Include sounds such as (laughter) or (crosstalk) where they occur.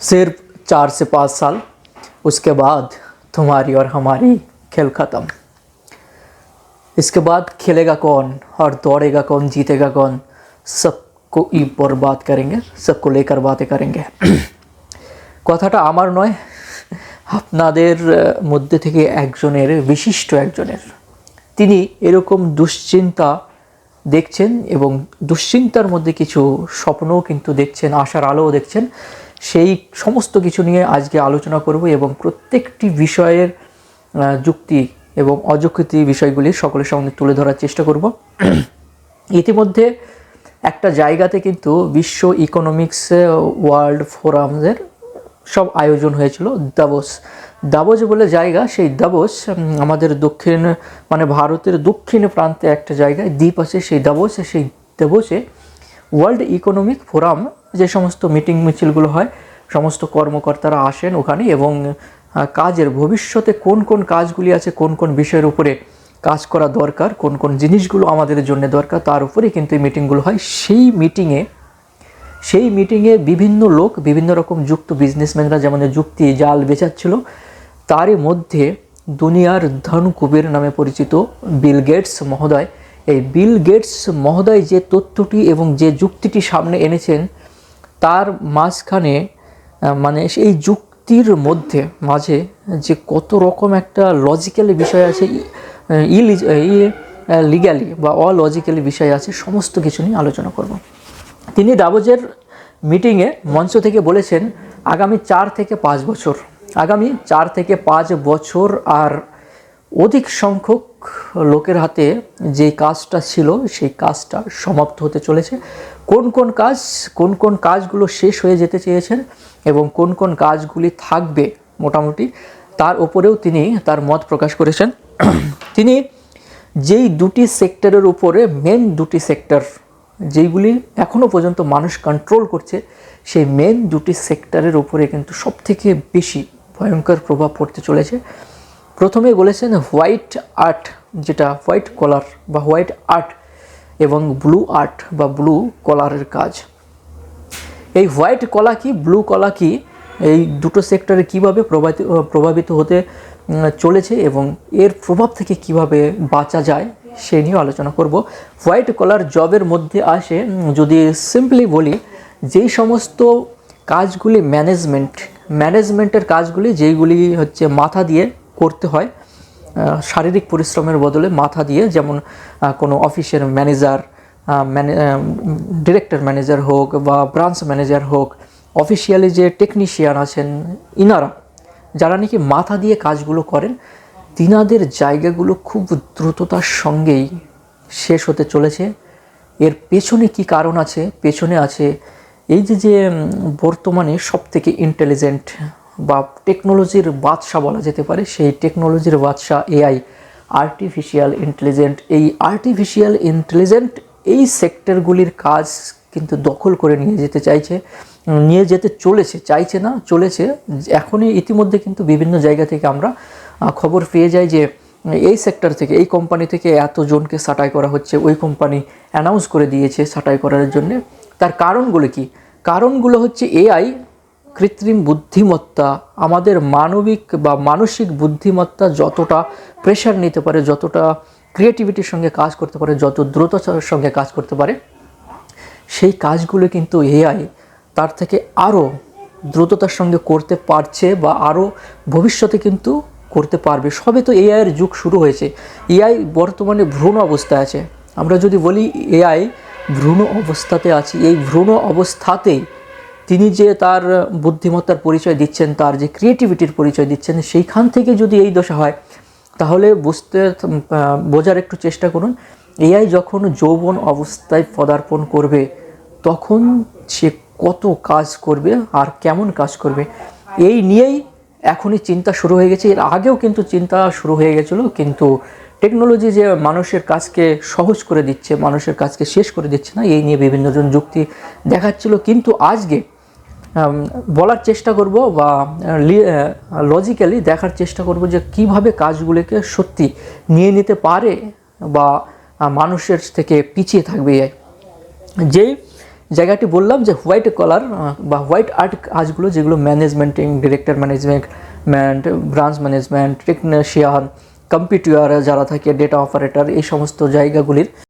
सिर्फ चार से पाँच साल उसके बाद तुम्हारी और हमारी खेल ख़त्म इसके बाद खेलेगा कौन और दौड़ेगा कौन जीतेगा कौन सबको ই बर्बाद करेंगे सबको लेकर बातें करेंगे (clears throat) কথাটা আমার নয় আপনাদের আহ, মধ্যে থেকে একজনের বিশিষ্ট একজনের তিনি এরকম দুশ্চিন্তা দেখছেন এবং দুশ্চিন্তার মধ্যে কিছু স্বপ্নও কিন্তু দেখছেন আশার আলোও দেখছেন সেই সমস্ত কিছু নিয়ে আজকে আলোচনা করব এবং প্রত্যেকটি বিষয়ের যুক্তি এবং অযুক্তি বিষয়গুলি সকলের সামনে তুলে ধরার চেষ্টা করব। (clears throat) ইতিমধ্যে একটা জায়গাতে কিন্তু বিশ্ব ইকোনমিক্স ওয়ার্ল্ড ফোরামের সব আয়োজন হয়েছিল দাবোস দাবোস বলে জায়গা, সেই দাবোস আমাদের দক্ষিণ মানে ভারতের দক্ষিণ প্রান্তে একটা জায়গায়, দ্বীপ আছে সেই দাবোস সেই দাবোসে ওয়ার্ল্ড ইকোনমিক ফোরাম যে সমস্ত মিটিং মিছিলগুলো হয়, সমস্ত কর্মকর্তারা আসেন ওখানে এবং কাজের ভবিষ্যতে কোন কোন কাজগুলি আছে, কোন কোন বিষয়ের উপরে কাজ করা দরকার, কোন কোন জিনিসগুলো আমাদের জন্য দরকার, তার উপরে কিন্তু এই মিটিংগুলো হয়। সেই মিটিংয়ে সেই মিটিংয়ে বিভিন্ন লোক, বিভিন্ন রকম যুক্ত বিজনেসম্যানরা যেমন যুক্তি জাল বেচাচ্ছিল, তারই মধ্যে দুনিয়ার ধন কুবের নামে পরিচিত বিল গেটস মহোদয়, এই বিল গেটস মহোদয় যে তথ্যটি এবং যে যুক্তিটি সামনে এনেছেন তার মাঝখানে মানে সেই যুক্তির মধ্যে, মাঝে যে কত রকম একটা লজিক্যাল বিষয় আছে, ই লিগ্যালি বা অলজিক্যালি বিষয় আছে, সমস্ত কিছু নিয়ে আলোচনা করব। তিনি ডাবোজের মিটিংয়ে মঞ্চ থেকে বলেছেন, আগামী চার থেকে পাঁচ বছর, আগামী চার থেকে পাঁচ বছর আর অধিক সংখ্যক লোকের হাতে যে কাজটা ছিল, সেই কাজটা সমাপ্ত হতে চলেছে। কোন কোন কাজ, কোন কোন কাজগুলো শেষ হয়ে যেতে চেয়েছেন এবং কোন কোন কাজগুলি থাকবে মোটামুটি, তার ওপরেও তিনি তার মত প্রকাশ করেছেন। তিনি যেই দুটি সেক্টরের উপরে মেন দুটি সেক্টর, যেইগুলি এখনও পর্যন্ত মানুষ কন্ট্রোল করছে, সেই মেন দুটি সেক্টরের উপরে কিন্তু সবথেকে বেশি ভয়ঙ্কর প্রভাব পড়তে চলেছে। প্রথমে বলেছেন হোয়াইট আর্ট, যেটা হোয়াইট কলার বা হোয়াইট আর্ট এবং ব্লু আর্ট বা ব্লু কলারের কাজ। এই হোয়াইট কলা কি, ব্লু কলা কি, এই দুটো সেক্টরে কীভাবে প্রভাবিত প্রভাবিত হতে চলেছে এবং এর প্রভাব থেকে কীভাবে বাঁচা যায়, সে নিয়ে আলোচনা করব। হোয়াইট কলার জবের মধ্যে আসে, যদি সিম্পলি বলি, যেই সমস্ত কাজগুলি ম্যানেজমেন্ট ম্যানেজমেন্টের কাজগুলি, যেইগুলি হচ্ছে মাথা দিয়ে করতে হয় শারীরিক পরিশ্রমের বদলে মাথা দিয়ে, যেমন কোনো অফিসের ম্যানেজার ম্যানে ডিরেক্টর ম্যানেজার হোক বা ব্রাঞ্চ ম্যানেজার হোক, অফিসিয়ালি যে টেকনিশিয়ান আছেন ইনারা, যারা নাকি মাথা দিয়ে কাজগুলো করেন, তিনাদের জায়গাগুলো খুব দ্রুততার সঙ্গেই শেষ হতে চলেছে। এর পেছনে কি কারণ আছে, পেছনে আছে এই যে যে বর্তমানে সব থেকে ইন্টেলিজেন্ট বা টেকনোলজির বাদশা বলা যেতে পারে, সেই টেকনোলজির বাদশা এআই আর্টিফিশিয়াল ইন্টেলিজেন্ট এই আর্টিফিশিয়াল ইন্টেলিজেন্ট এই সেক্টরগুলির কাজ কিন্তু দখল করে নিয়ে যেতে চাইছে, নিয়ে যেতে চলেছে, চাইছে না, চলেছে। এখনই ইতিমধ্যে কিন্তু বিভিন্ন জায়গা থেকে আমরা খবর পেয়ে যাই যে, এই সেক্টর থেকে, এই কোম্পানি থেকে এতজনকে সাটাই করা হচ্ছে, ওই কোম্পানি অ্যানাউন্স করে দিয়েছে সাটাই করার জন্য। তার কারণগুলো কি? কারণগুলো হচ্ছে এআই কৃত্রিম বুদ্ধিমত্তা আমাদের মানবিক বা মানসিক বুদ্ধিমত্তা যতটা প্রেশার নিতে পারে, যতটা ক্রিয়েটিভিটির সঙ্গে কাজ করতে পারে, যত দ্রুততার সঙ্গে কাজ করতে পারে, সেই কাজগুলো কিন্তু এআই তার থেকে আরও দ্রুততার সঙ্গে করতে পারছে বা আরও ভবিষ্যতে কিন্তু করতে পারবে। সবে তো এআইয়ের যুগ শুরু হয়েছে। এআই বর্তমানে ভ্রূণ অবস্থায় আছে। আমরা যদি বলি এআই ভ্রূণ অবস্থাতে আছি, এই ভ্রূণ অবস্থাতেই তিনি যে তার বুদ্ধিমত্তার পরিচয় দিচ্ছেন, তার যে ক্রিয়েটিভিটির পরিচয় দিচ্ছেন, সেইখান থেকে যদি এই দশা হয়, তাহলে বুঝতে বোঝার একটু চেষ্টা করুন। এআই যখন যৌবন অবস্থায় পদার্পণ করবে, তখন সে কত কাজ করবে আর কেমন কাজ করবে, এই নিয়েই এখনই চিন্তা শুরু হয়ে গেছে। এর আগেও কিন্তু চিন্তা শুরু হয়ে গেছিল, কিন্তু টেকনোলজি যে মানুষের কাজকে সহজ করে দিচ্ছে, মানুষের কাজকে শেষ করে দিচ্ছে না, এই নিয়ে বিভিন্নজন যুক্তি দেখাচ্ছিল। কিন্তু আজকে বলার চেষ্টা করব বা লজিক্যালি দেখার চেষ্টা করব যে কীভাবে কাজগুলোকে সত্যি নিয়ে নিতে পারে বা মানুষের থেকে পিছিয়ে থাকবে যেই জায়গাটি বললাম যে হোয়াইট কলার বা হোয়াইট আর্ট কাজগুলো যেগুলো ম্যানেজমেন্টিং, director management branch management, technician computer যারা থাকে ডেটা অপারেটর এই সমস্ত জায়গাগুলির